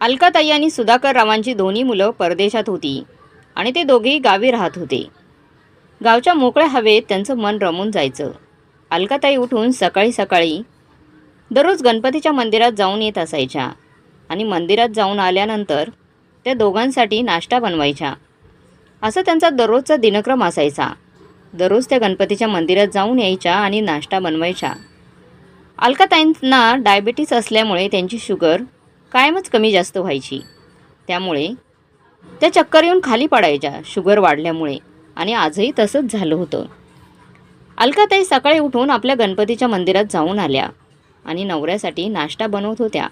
अलकाताई आणि सुधाकर रावांची दोन्ही मुलं परदेशात होती आणि ते दोघेही गावी राहत होते. गावच्या मोकळ्या हवेत त्यांचं मन रमून जायचं. अलकाताई उठून सकाळी सकाळी दररोज गणपतीच्या मंदिरात जाऊन येत असायच्या आणि मंदिरात जाऊन आल्यानंतर त्या दोघांसाठी नाश्ता बनवायच्या. असं त्यांचा दररोजचा दिनक्रम असायचा. दररोज त्या गणपतीच्या मंदिरात जाऊन यायच्या आणि नाश्ता बनवायच्या. अलकाताईंना डायबिटीस असल्यामुळे त्यांची शुगर कायमच कमी जास्त व्हायची. त्यामुळे त्या चक्कर येऊन खाली पडायच्या शुगर वाढल्यामुळे. आणि आजही तसंच झालं होतं. अलकाताई सकाळी उठून आपल्या गणपतीच्या मंदिरात जाऊन आल्या आणि नवऱ्यासाठी नाश्ता बनवत होत्या.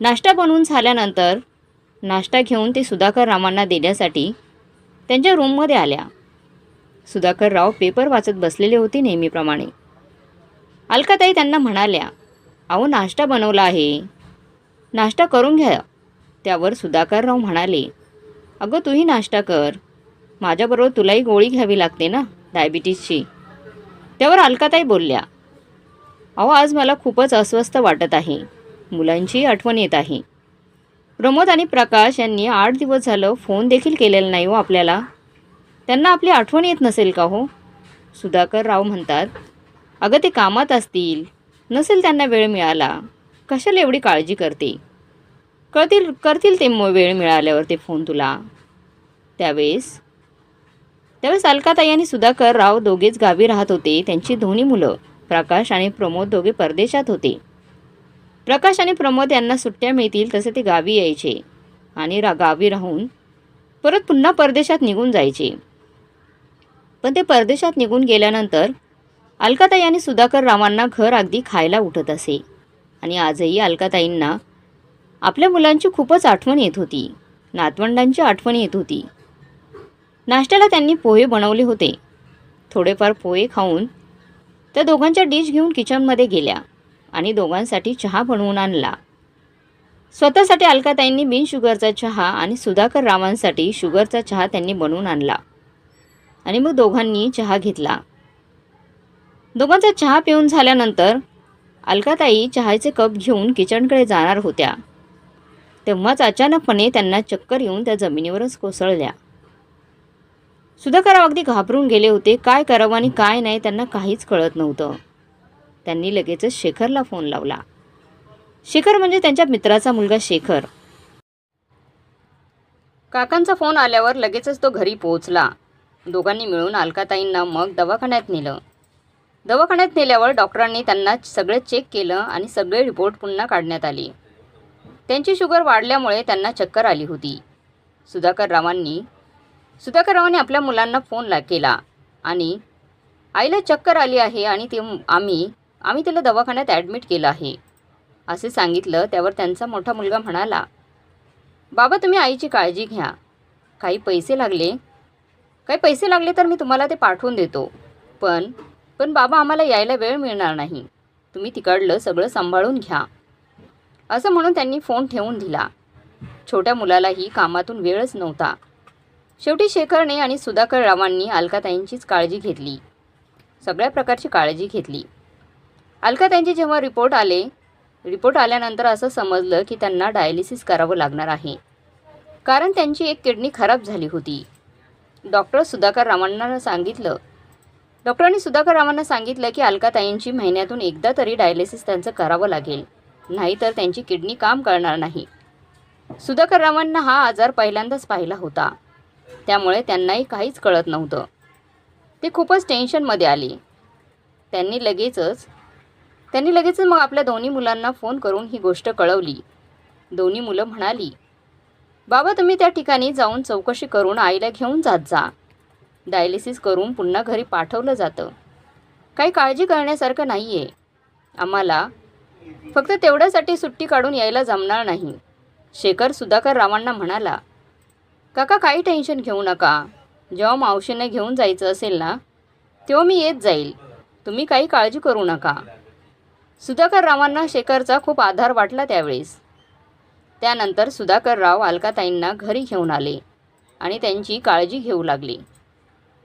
नाश्ता बनवून झाल्यानंतर नाश्ता घेऊन ते सुधाकर रामांना देण्यासाठी त्यांच्या रूममध्ये आल्या. सुधाकर राव पेपर वाचत बसलेले होते नेहमीप्रमाणे. अलकाताई त्यांना म्हणाल्या अहो नाश्ता बनवला आहे. नाश्ता करून घ्या. त्यावर सुधाकरराव म्हणाले अगं तूही नाश्ता कर. माझ्याबरोबर तुलाही गोळी घ्यावी लागते ना डायबिटीसची. त्यावर अलकाताई बोलल्या अहो आज मला खूपच अस्वस्थ वाटत आहे. मुलांची आठवण येत आहे. प्रमोद आणि प्रकाश यांनी आठ दिवस झालं फोन देखील केलेला नाही हो आपल्याला. त्यांना आपली आठवण येत नसेल का हो? सुधाकर राव म्हणतात अगं ते कामात असतील. नसेल त्यांना वेळ मिळाला. कशाला एवढी काळजी करते? करतील करतील ते वेळ मिळाल्यावर ते फोन तुला. त्यावेळेस त्यावेळेस अलकाताई आणि सुधाकर राव दोघेच गावी राहत होते. त्यांची दोन्ही मुलं प्रकाश आणि प्रमोद दोघे परदेशात होते. प्रकाश आणि प्रमोद यांना सुट्ट्या मिळतील तसे ते गावी यायचे आणि रा गावी राहून परत पुन्हा परदेशात निघून जायचे. पण ते परदेशात निघून गेल्यानंतर अलकाताई आणि सुधाकर रावांना घर अगदी खायला उठत असे आणि आजही अलकाताईंना आपल्या मुलांची खूपच आठवण येत होती. नातवंडांची आठवण येत होती. नाश्त्याला त्यांनी पोहे बनवले होते. थोडेफार पोहे खाऊन त्या दोघांच्या डिश घेऊन किचनमध्ये गेल्या आणि दोघांसाठी चहा बनवून आणला. स्वतःसाठी अलकाताईंनी बिन शुगरचा चहा आणि सुधाकर रावांसाठी शुगरचा चहा त्यांनी बनवून आणला आणि मग दोघांनी चहा घेतला. दोघांचा चहा पिऊन झाल्यानंतर अलकाताई चहाचे कप घेऊन किचनकडे जाणार होत्या. तेव्हाच अचानकपणे त्यांना चक्कर येऊन त्या जमिनीवरच कोसळल्या. सुधाकरराव अगदी घाबरून गेले होते. काय करावं आणि काय नाही त्यांना काहीच कळत नव्हतं. त्यांनी लगेचच शेखरला फोन लावला. शेखर म्हणजे त्यांच्या मित्राचा मुलगा शेखर. काकांचा फोन आल्यावर लगेचच तो घरी पोहोचला. दोघांनी मिळून अलकाताईंना मग दवाखान्यात नेलं. दवाखान्यात नेल्यावर डॉक्टरांनी त्यांना सगळं चेक केलं आणि सगळे रिपोर्ट पुन्हा काढण्यात आले. त्यांची शुगर वाढल्यामुळे त्यांना चक्कर आली होती. सुधाकर रावांनी सुधाकर रावांनी आपल्या मुलांना फोन ला केला आणि आईला चक्कर आली आहे आणि ते आम्ही आम्ही तिला दवाखान्यात ॲडमिट केलं आहे. असे सांगितलं त्यावर त्यांचा मोठा मुलगा म्हणाला बाबा तुम्ही आईची काळजी घ्या. काही पैसे लागले? काही पैसे लागले तर मी तुम्हाला ते पाठवून देतो. पण पण बाबा आम्हाला यायला वेळ मिळणार नाही. तुम्ही तिकडलं सगळं सांभाळून घ्या. असं म्हणून त्यांनी फोन ठेवून दिला. छोट्या मुलालाही कामातून वेळच नव्हता. शेवटी शेखरने आणि सुधाकर रावांनी अलकाताईंचीच काळजी घेतली. सगळ्या प्रकारची काळजी घेतली. अलकाताईंचे जेव्हा रिपोर्ट आले रिपोर्ट आल्यानंतर असं समजलं की त्यांना डायलिसिस करावं लागणार आहे. कारण त्यांची एक किडनी खराब झाली होती. डॉक्टर सुधाकर रावांना सांगितलं. डॉक्टरांनी सुधाकर रावांना सांगितलं की अलकाताईंची महिन्यातून एकदा तरी डायलिसिस त्यांचं करावं लागेल. नाहीतर त्यांची किडनी काम करणार नाही. सुधाकर रावांना हा आजार पहिल्यांदाच पाहिला होता. त्यामुळे त्यांनाही काहीच कळत नव्हतं. ते खूपच टेन्शनमध्ये आले. त्यांनी लगेचच त्यांनी लगेचच मग आपल्या दोन्ही मुलांना फोन करून ही गोष्ट कळवली. दोन्ही मुलं म्हणाली बाबा तुम्ही त्या ठिकाणी जाऊन चौकशी करून आईला घेऊन जात जा. डायलिसिस करून पुन्हा घरी पाठवलं जातं. काही काळजी करण्यासारखं नाही आहे आम्हाला फक्त तेवढ्यासाठी सुट्टी काढून यायला जमणार नाही. शेखर सुधाकर रावांना म्हणाला काका काही टेन्शन घेऊ नका. जेव्हा मावशींना घेऊन जायचं असेल ना तेव्हा मी येत जाईल. तुम्ही काही काळजी करू नका. सुधाकर रावांना शेखरचा खूप आधार वाटला त्यावेळेस. त्यानंतर सुधाकर राव अलकाताईंना घरी घेऊन आले आणि त्यांची काळजी घेऊ लागली.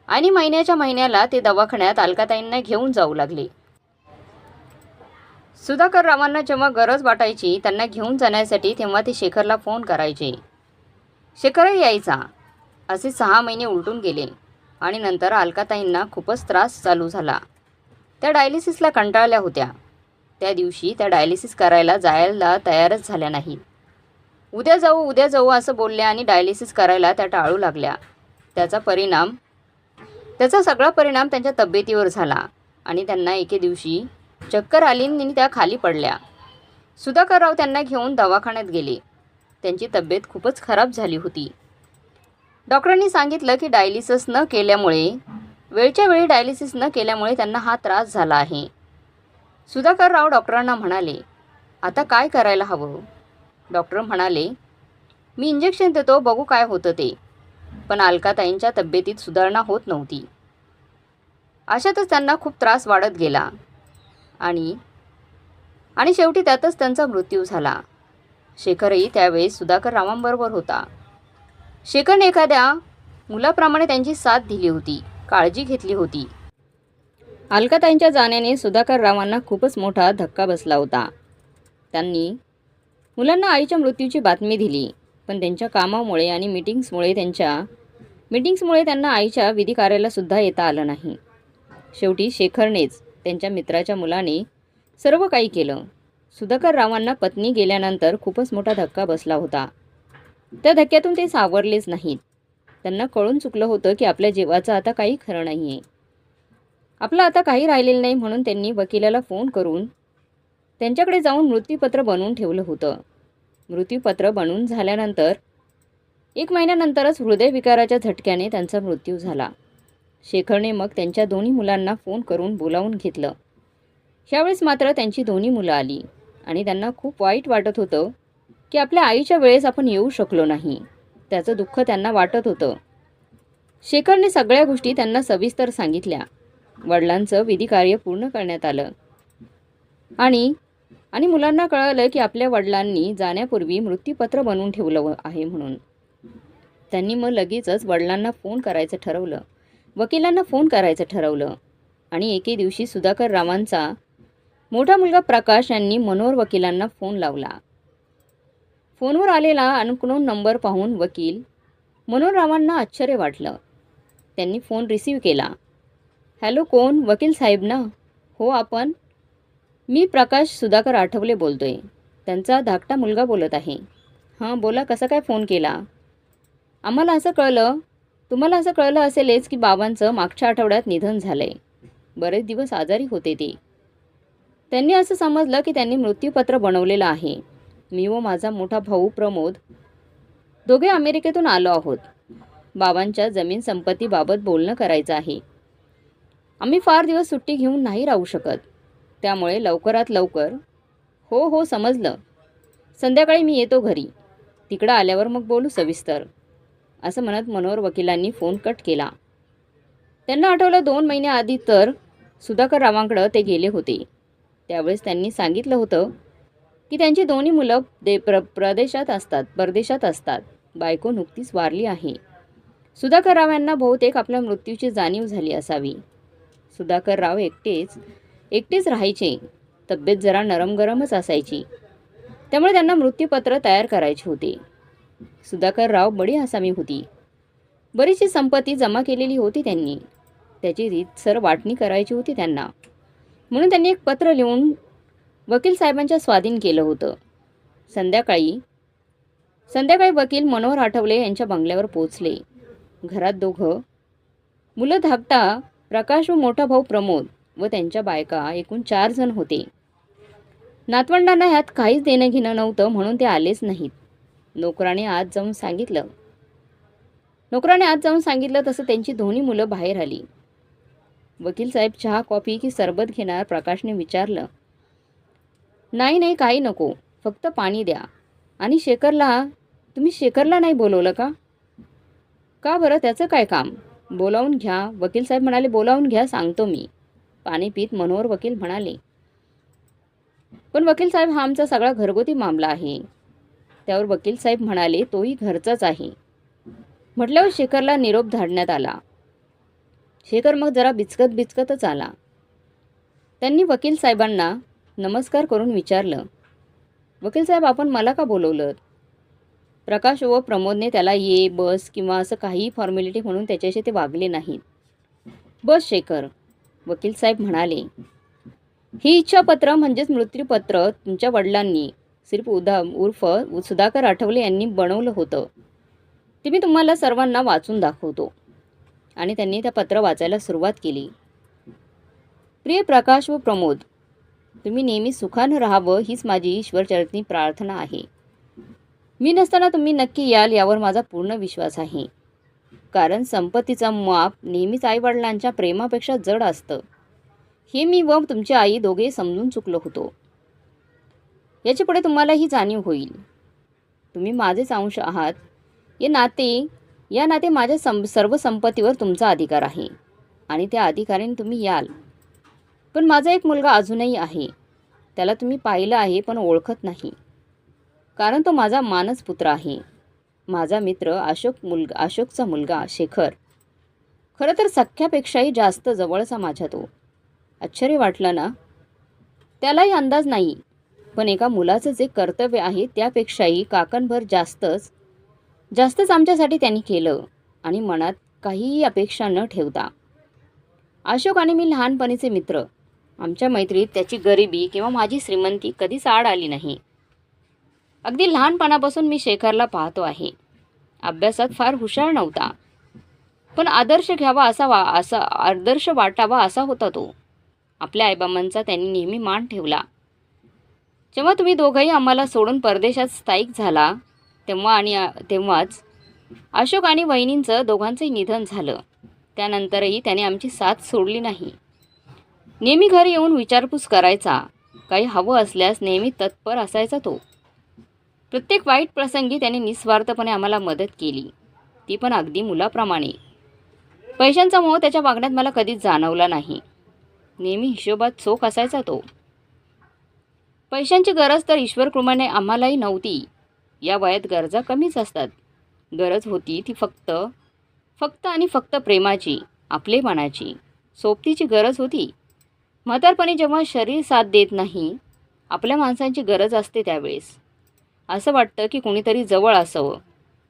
आणि महिन्याच्या महिन्याला ते दवाखान्यात अलकाताईंना घेऊन जाऊ लागले. सुधाकर रावांना जेव्हा गरज वाटायची त्यांना घेऊन जाण्यासाठी तेव्हा ते शेखरला फोन करायचे. शेखरही यायचा. असे सहा महिने उलटून गेले आणि नंतर अलकाताईंना खूपच त्रास चालू झाला. त्या डायलिसिसला कंटाळल्या होत्या. त्या दिवशी त्या डायलिसिस करायला जायला तयारच झाल्या नाहीत उद्या जाऊ उद्या जाऊ असं बोलल्या आणि डायलिसिस करायला त्या टाळू लागल्या. त्याचा परिणाम त्याचा सगळा परिणाम त्यांच्या तब्येतीवर झाला आणि त्यांना एके दिवशी चक्कर आली आणि त्या खाली पडल्या. सुधाकरराव त्यांना घेऊन दवाखान्यात गेले. त्यांची तब्येत खूपच खराब झाली होती. डॉक्टरांनी सांगितलं की डायलिसिस न केल्यामुळे वेळच्या वेळी डायलिसिस न केल्यामुळे त्यांना हा त्रास झाला आहे. सुधाकरराव डॉक्टरांना म्हणाले आता काय करायला हवं? डॉक्टर म्हणाले मी इंजेक्शन देतो बघू काय होतं ते. पण अलकाताईंच्या तब्येतीत सुधारणा होत नव्हती. अशातच त्यांना खूप त्रास वाढत गेला. आणि आणि शेवटी त्यातच त्यांचा मृत्यू झाला. शेखरही त्यावेळेस सुधाकर रावांबरोबर होता. शेखरने एखाद्या मुलाप्रमाणे त्यांची साथ दिली होती काळजी घेतली होती. अलकाताईंच्या जाण्याने सुधाकर रावांना खूपच मोठा धक्का बसला होता. त्यांनी मुलांना आईच्या मृत्यूची बातमी दिली पण त्यांच्या कामामुळे आणि मीटिंग्समुळे त्यांच्या मीटिंग्समुळे त्यांना आईच्या विधी कार्याला सुद्धा येता आलं नाही. शेवटी शेखरनेच त्यांच्या मित्राच्या मुलाने सर्व काही केलं. सुधाकर रावांना पत्नी गेल्यानंतर खूपच मोठा धक्का बसला होता. त्या धक्क्यातून ते सावरलेच नाहीत. त्यांना कळून चुकलं होतं की आपल्या जीवाचं आता काही खरं नाही आहे आपलं आता काही राहिलेलं नाही म्हणून त्यांनी वकिलाला फोन करून त्यांच्याकडे जाऊन मृत्यूपत्र बनवून ठेवलं होतं. मृत्यूपत्र बनवून झाल्यानंतर एक महिन्यानंतरच हृदयविकाराच्या झटक्याने त्यांचा मृत्यू झाला. शेखरने मग त्यांच्या दोन्ही मुलांना फोन करून बोलावून घेतलं. ह्यावेळेस मात्र त्यांची दोन्ही मुलं आली आणि त्यांना खूप वाईट वाटत होतं की आपल्या आईच्या वेळेस आपण येऊ शकलो नाही. त्याचं दुःख त्यांना वाटत होतं. शेखरने सगळ्या गोष्टी त्यांना सविस्तर सांगितल्या. वडिलांचं विधिकार्य पूर्ण करण्यात आलं. आणि आणि मुलांना कळलं की आपल्या वडिलांनी जाण्यापूर्वी मृत्यूपत्र बनवून ठेवलं आहे म्हणून. त्यांनी मग लगेचच वडिलांना फोन करायचं ठरवलं. वकिलांना फोन करायचं ठरवलं. आणि एके दिवशी सुधाकर रावांचा मोठा मुलगा प्रकाश यांनी मनोहर वकिलांना फोन लावला. फोनवर आलेला अनकुणून नंबर पाहून वकील मनोहर रावांना आश्चर्य वाटलं. त्यांनी फोन रिसीव केला. हॅलो कोण? वकील साहेब ना? हो आपण. मी प्रकाश सुधाकर आठवले बोलतो आहे त्यांचा धाकटा मुलगा बोलत आहे. हां बोला कसा काय फोन केला? आम्हाला असं कळलं तुम्हाला असं कळलं असेलच की बाबांचं मागच्या आठवड्यात निधन झालं आहे बरेच दिवस आजारी होते ते. त्यांनी असं समजलं की त्यांनी मृत्यूपत्र बनवलेलं आहे. मी व माझा मोठा भाऊ प्रमोद दोघे अमेरिकेतून आलो आहोत. बाबांच्या जमीन संपत्तीबाबत बोलणं करायचं आहे. आम्ही फार दिवस सुट्टी घेऊन नाही राहू शकत. त्यामुळे लवकरात लवकर हो हो समजलं. संध्याकाळी मी येतो घरी. तिकडं आल्यावर मग बोलू सविस्तर. असं म्हणत मनोहर वकिलांनी फोन कट केला. त्यांना आठवलं दोन महिन्याआधी तर सुधाकर रावांकडं ते गेले होते. त्यावेळेस त्यांनी सांगितलं होतं की त्यांची दोन्ही मुलं दे प्र प्रदेशात असतात परदेशात असतात. बायको नुकतीच वारली आहे. सुधाकर राव यांना बहुतेक आपल्या मृत्यूची जाणीव झाली असावी. सुधाकर राव एकटेच एकटेच राहायचे. तब्येत जरा नरम गरमच असायची. त्यामुळे त्यांना मृत्यूपत्र तयार करायचे होते. सुधाकरराव बडी आसामी होती. बरीचशी संपत्ती जमा केलेली होती त्यांनी. त्याची रीतसर वाटणी करायची होती त्यांना. म्हणून त्यांनी एक पत्र लिहून वकील साहेबांच्या स्वाधीन केलं होतं. संध्याकाळी संध्याकाळी वकील मनोहर आठवले यांच्या बंगल्यावर पोचले घरात दोघं मुलं धाकटा प्रकाश व मोठा भाऊ प्रमोद व त्यांच्या बायका एकूण चार जण होते. नातवंडांना ह्यात काहीच देणं घेणं नव्हतं म्हणून ते आलेच नाहीत. नोकराने आज जाऊन सांगितलं. नोकराने आज जाऊन सांगितलं तसं त्यांची दोन्ही मुलं बाहेर आली. वकील साहेब चहा कॉफी की सरबत घेणार प्रकाशने विचारलं. नाही नाही काही नको. फक्त पाणी द्या. आणि शेखरला तुम्ही शेखरला नाही बोलवलं का? का बरं? त्याचं काय काम? बोलावून घ्या. वकील साहेब म्हणाले बोलावून घ्या सांगतो मी. पाणी पीत मनोहर वकील म्हणाले पण वकील साहेब हा आमचा सगळा घरगुती मामला आहे. त्यावर वकील साहेब म्हणाले तोही घरचाच आहे. म्हटल्यावर शेखरला निरोप धाडण्यात आला. शेखर मग जरा बिचकत बिचकतच आला. त्यांनी वकील साहेबांना नमस्कार करून विचारलं वकील साहेब आपण मला का बोलवलं प्रकाश व प्रमोदने त्याला ये बस किंवा असं काही फॉर्मॅलिटी म्हणून त्याच्याशी ते वागले नाहीत. बस शेखर वकील साहेब म्हणाले. ही इच्छापत्र म्हणजेच मृत्यूपत्र तुमच्या वडिलांनी सिर्फ उदा उर्फ सुधाकर आठवले यांनी बनवलं होतं. ते मी तुम्हाला सर्वांना वाचून दाखवतो. आणि त्यांनी त्या पत्र वाचायला सुरुवात केली. प्रिय प्रकाश व प्रमोद तुम्ही नेहमी सुखानं राहावं हीच माझी ईश्वरचरणी प्रार्थना आहे. मी नसताना तुम्ही नक्की याल यावर माझा पूर्ण विश्वास आहे. कारण संपत्तीचा माप नेहमीच आईवडिलांच्या प्रेमापेक्षा जड असतं. हे मी व तुमची आई दोघे समजून चुकलो होतो. याची पुढे तुम्हाला ही जाणीव होईल. तुम्ही माझेच अंश आहात. हे नाते या नाते माझ्या सं सर्व संपत्तीवर तुमचा अधिकार आहे आणि त्या अधिकाराने तुम्ही याल. पण माझा एक मुलगा अजूनही आहे. त्याला तुम्ही पाहिलं आहे पण ओळखत नाही. कारण तो माझा मानस पुत्र आहे. माझा मित्र अशोक मुलगा अशोकचा मुलगा शेखर. खरं तर सख्यापेक्षाही जास्त जवळचा माझ्या तो. आश्चर्य वाटलं ना? त्यालाही अंदाज नाही. पण एका मुलाचं जे कर्तव्य आहे त्यापेक्षाही काकणभर जास्तच जास्तच आमच्यासाठी त्यांनी केलं आणि मनात काहीही अपेक्षा न ठेवता. अशोक आणि मी लहानपणीचे मित्र. आमच्या मैत्रीत त्याची गरिबी किंवा माझी श्रीमंती कधीच आड आली नाही. अगदी लहानपणापासून मी शेखरला पाहतो आहे. अभ्यासात फार हुशार नव्हता. पण आदर्श घ्यावा असा वा असा आदर्श वाटावा असा होता तो. आपल्या आईबाबांचा त्यांनी नेहमी मान ठेवला. जेव्हा तुम्ही दोघंही आम्हाला सोडून परदेशात स्थायिक झाला तेव्हा आणि तेव्हाच अशोक आणि वहिनींचं दोघांचंही निधन झालं. त्यानंतरही त्याने आमची साथ सोडली नाही. नेहमी घरी येऊन विचारपूस करायचा. काही हवं असल्यास नेहमी तत्पर असायचा तो. प्रत्येक वाईट प्रसंगी त्याने निस्वार्थपणे आम्हाला मदत केली. ती पण अगदी मुलाप्रमाणे. पैशांचा मोह त्याच्या वागण्यात मला कधीच जाणवला नाही. नेहमी हिशोबात चोख असायचा तो. पैशांची गरज तर ईश्वरकृमाने आम्हालाही नव्हती. या वयात गरजा कमीच असतात. गरज होती ती फक्त फक्त आणि फक्त प्रेमाची आपलेपणाची सोबतीची गरज होती. म्हातारपणी जेव्हा शरीर साथ देत नाही आपल्या माणसांची गरज असते त्यावेळेस. असं वाटतं की कुणीतरी जवळ असावं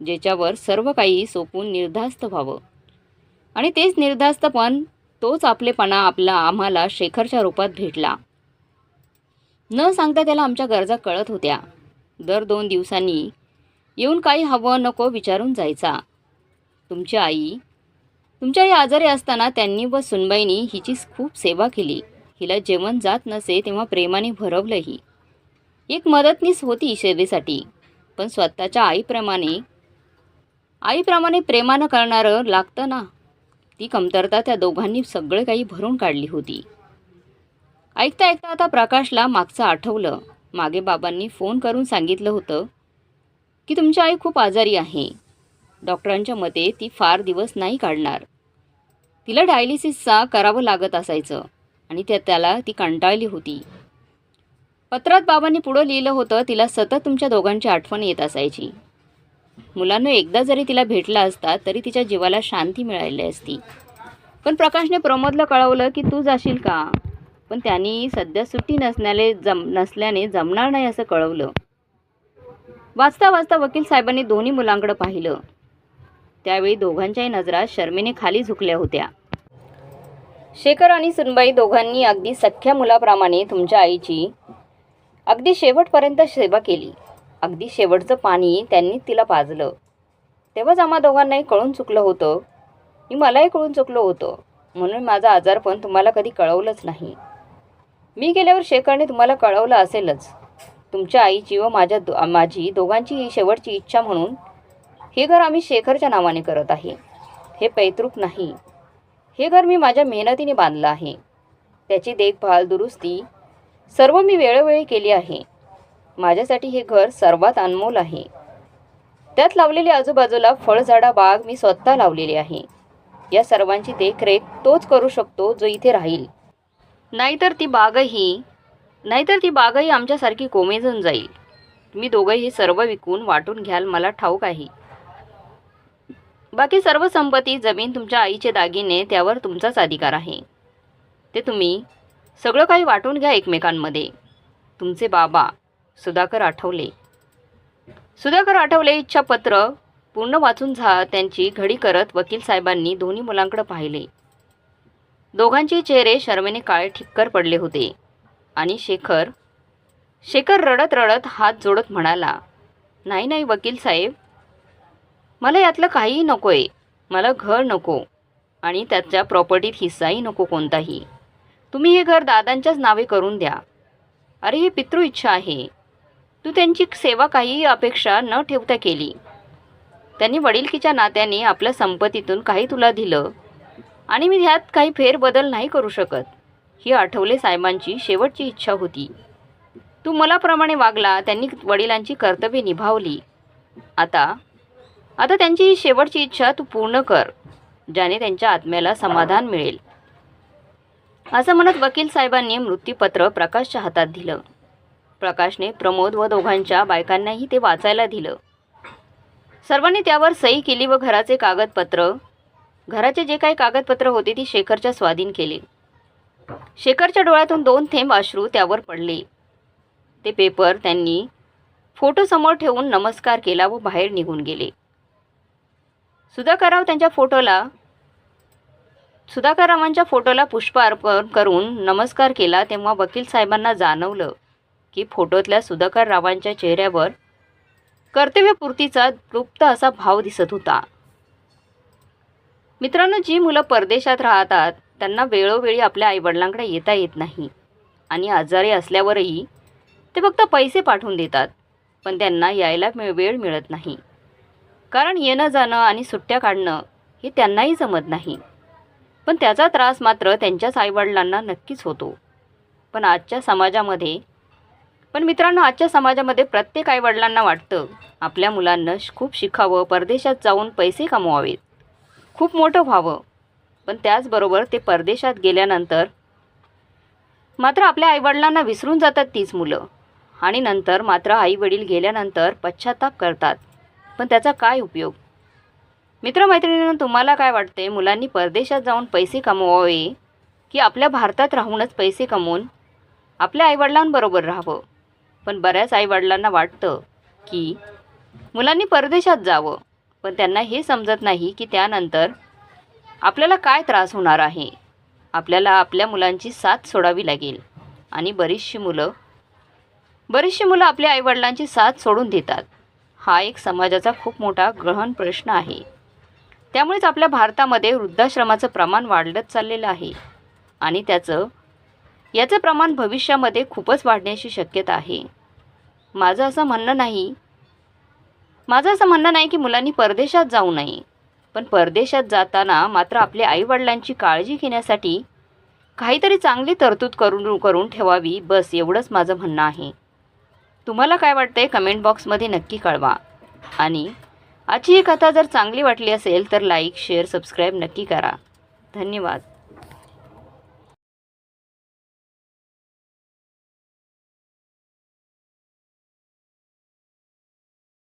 ज्याच्यावर सर्व काही सोपून निर्धास्त व्हावं. आणि तेच निर्धास्तपण तोच आपलेपणा आपला आम्हाला शेखरच्या रूपात भेटला. न सांगता त्याला आमच्या गरजा कळत होत्या. दर दोन दिवसांनी येऊन काही हवं नको विचारून जायचा. तुमची आई तुमच्या आई आजारी असताना त्यांनी व सुनबाईंनी हिची खूप सेवा केली. हिला जेवण जात नसे तेव्हा प्रेमाने भरवलंही. एक मदतनीस होती सेवेसाठी पण स्वतःच्या आईप्रमाणे आईप्रमाणे प्रेमानं करणारं लागतं ना? ती कमतरता त्या दोघांनी सगळं काही भरून काढली होती. ऐकता ऐकता आता प्रकाशला मागचं आठवलं. मागे बाबांनी फोन करून सांगितलं होतं की तुमची आई खूप आजारी आहे. डॉक्टरांच्या मते ती फार दिवस नाही काढणार. तिला डायलिसिसचा करावं लागत असायचं आणि त्या त्याला ती कंटाळली होती. पत्रात बाबांनी पुढं लिहिलं होतं तिला सतत तुमच्या दोघांची आठवण येत असायची. मुलांना एकदा जरी तिला भेटला असता तरी तिच्या जीवाला शांती मिळाली असती. पण प्रकाशने प्रमोदला कळवलं की तू जाशील का? पण त्यांनी सध्या सुट्टी नसण्याले जम नसल्याने जमणार नाही असं कळवलं. वाचता वाचता वकील साहेबांनी दोन्ही मुलांकडं पाहिलं. त्यावेळी दोघांच्याही नजरा शर्मेने खाली झुकल्या होत्या. शेखर आणि सुनबाई दोघांनी अगदी सख्ख्या मुलाप्रमाणे तुमच्या आईची अगदी शेवटपर्यंत सेवा केली. अगदी शेवटचं पाणी त्यांनी तिला पाजलं. तेव्हाच आम्हा दोघांनाही कळून चुकलं होतं. मी मलाही कळून चुकलो होतं. म्हणून माझा आजारपण तुम्हाला कधी कळवलंच नाही. मी गेल्यावर शेखरने तुम्हाला कळवलं असेलच. तुमच्या आईची व माझ्या दो माझी दोघांची ही शेवटची इच्छा म्हणून हे घर आम्ही शेखरच्या नावाने करत आहे. हे पैतृक नाही. हे घर मी माझ्या मेहनतीने बांधलं आहे. त्याची देखभाल दुरुस्ती सर्व मी वेळोवेळी केली आहे. माझ्यासाठी हे घर सर्वात अनमोल आहे. त्यात लावलेली आजूबाजूला फळझाडा बाग मी स्वतः लावलेली आहे. या सर्वांची देखरेख तोच करू शकतो जो इथे राहील. नाहीतर ती बागही नाहीतर ती बागही आमच्यासारखी कोमेजून जाईल. तुम्ही दोघंही सर्व विकून वाटून घ्याल मला ठाऊक आहे. बाकी सर्व संपत्ती जमीन तुमच्या आईचे दागिने त्यावर तुमचाच अधिकार आहे. ते तुम्ही सगळं काही वाटून घ्या एकमेकांमध्ये. तुमचे बाबा सुधाकर आठवले. सुधाकर आठवले इच्छापत्र पूर्ण वाचून झा त्यांची घडी करत वकील साहेबांनी दोन्ही मुलांकडे पाहिले. दोघांचे चेहरे शर्मेने काळे ठिक्कर पडले होते. आणि शेखर शेखर रडत रडत हात जोडत म्हणाला नाही नाही वकील साहेब. मला यातलं काहीही नको आहे मला घर नको. आणि त्याच्या प्रॉपर्टीत हिस्साही नको कोणताही. तुम्ही हे घर दादांच्याच नावे करून द्या. अरे ही पितृ इच्छा आहे. तू त्यांची सेवा काही अपेक्षा न ठेवता केली. त्यांनी वडीलकीच्या नात्याने आपल्या संपत्तीतून काही तुला दिलं. आणि मी ह्यात काही फेरबदल नाही करू शकत. ही आठवले साहेबांची शेवटची इच्छा होती. तू मलाप्रमाणे वागला त्यांनी वडिलांची कर्तव्ये निभावली. आता आता त्यांची ही शेवटची इच्छा तू पूर्ण कर ज्याने त्यांच्या आत्म्याला समाधान मिळेल. असं म्हणत वकील साहेबांनी मृत्यूपत्र प्रकाशच्या हातात दिलं. प्रकाशने प्रमोद व दोघांच्या बायकांनाही ते वाचायला दिलं. सर्वांनी त्यावर सही केली व घराचे कागदपत्र घराचे जे काही कागदपत्र होते ती शेखरच्या स्वाधीन केले. शेखरच्या डोळ्यातून दोन थेंब अश्रू त्यावर पडले. ते पेपर त्यांनी फोटोसमोर ठेवून नमस्कार केला व बाहेर निघून गेले. सुधाकरराव त्यांच्या फोटोला सुधाकररावांच्या फोटोला पुष्प अर्पण करून नमस्कार केला तेव्हा वकील साहेबांना जाणवलं की फोटोतल्या सुधाकररावांच्या चेहऱ्यावर कर्तव्यपूर्तीचा लुप्त असा भाव दिसत होता. मित्रांनो जी मुलं परदेशात राहतात त्यांना वेळोवेळी आपल्या आईवडिलांकडे येता येत नाही. आणि आजारी असल्यावरही ते फक्त पैसे पाठवून देतात पण त्यांना यायला वेळ मिळत नाही. कारण येणं जाणं आणि सुट्ट्या काढणं हे त्यांनाही जमत नाही. पण त्याचा त्रास मात्र त्यांच्याच आईवडिलांना नक्कीच होतो. पण आजच्या समाजामध्ये पण मित्रांनो आजच्या समाजामध्ये प्रत्येक आईवडिलांना वाटतं आपल्या मुलांना श- खूप शिकावं परदेशात जाऊन पैसे कमवावेत. खूप मोठं व्हावं. पण त्याचबरोबर ते परदेशात गेल्यानंतर मात्र आपल्या आईवडिलांना विसरून जातात तीच मुलं. आणि नंतर मात्र आईवडील गेल्यानंतर पश्चाताप करतात. पण त्याचा काय उपयोग? मित्रमैत्रिणींना तुम्हाला काय वाटते मुलांनी परदेशात जाऊन पैसे कमवावे की आपल्या भारतात राहूनच पैसे कमवून आपल्या आईवडिलांबरोबर राहावं? पण बऱ्याच आईवडिलांना वाटतं की मुलांनी परदेशात जावं. पण त्यांना हे समजत नाही की त्यानंतर आपल्याला काय त्रास होणार आहे. आपल्याला आपल्या मुलांची साथ सोडावी लागेल. आणि बरीचशी मुलं बरीचशी मुलं आपल्या आईवडिलांची साथ सोडून देतात. हा एक समाजाचा खूप मोठा ग्रहण प्रश्न आहे. त्यामुळेच आपल्या भारतामध्ये वृद्धाश्रमाचं प्रमाण वाढत चाललेलं आहे. आणि त्याचं याचं प्रमाण भविष्यामध्ये खूपच वाढण्याची शक्यता आहे. माझं असं म्हणणं नाही माझं असं म्हणणं नाही की मुलांनी परदेशात जाऊ नये. पण परदेशात जाताना मात्र आपल्या आईवडिलांची काळजी घेण्यासाठी काहीतरी चांगली तरतूद करून करून ठेवावी बस एवढंच माझं म्हणणं आहे. तुम्हाला काय वाटतंय कमेंट बॉक्समध्ये नक्की कळवा. आणि आजची ही कथा जर चांगली वाटली असेल तर लाईक शेअर सबस्क्राईब नक्की करा. धन्यवाद.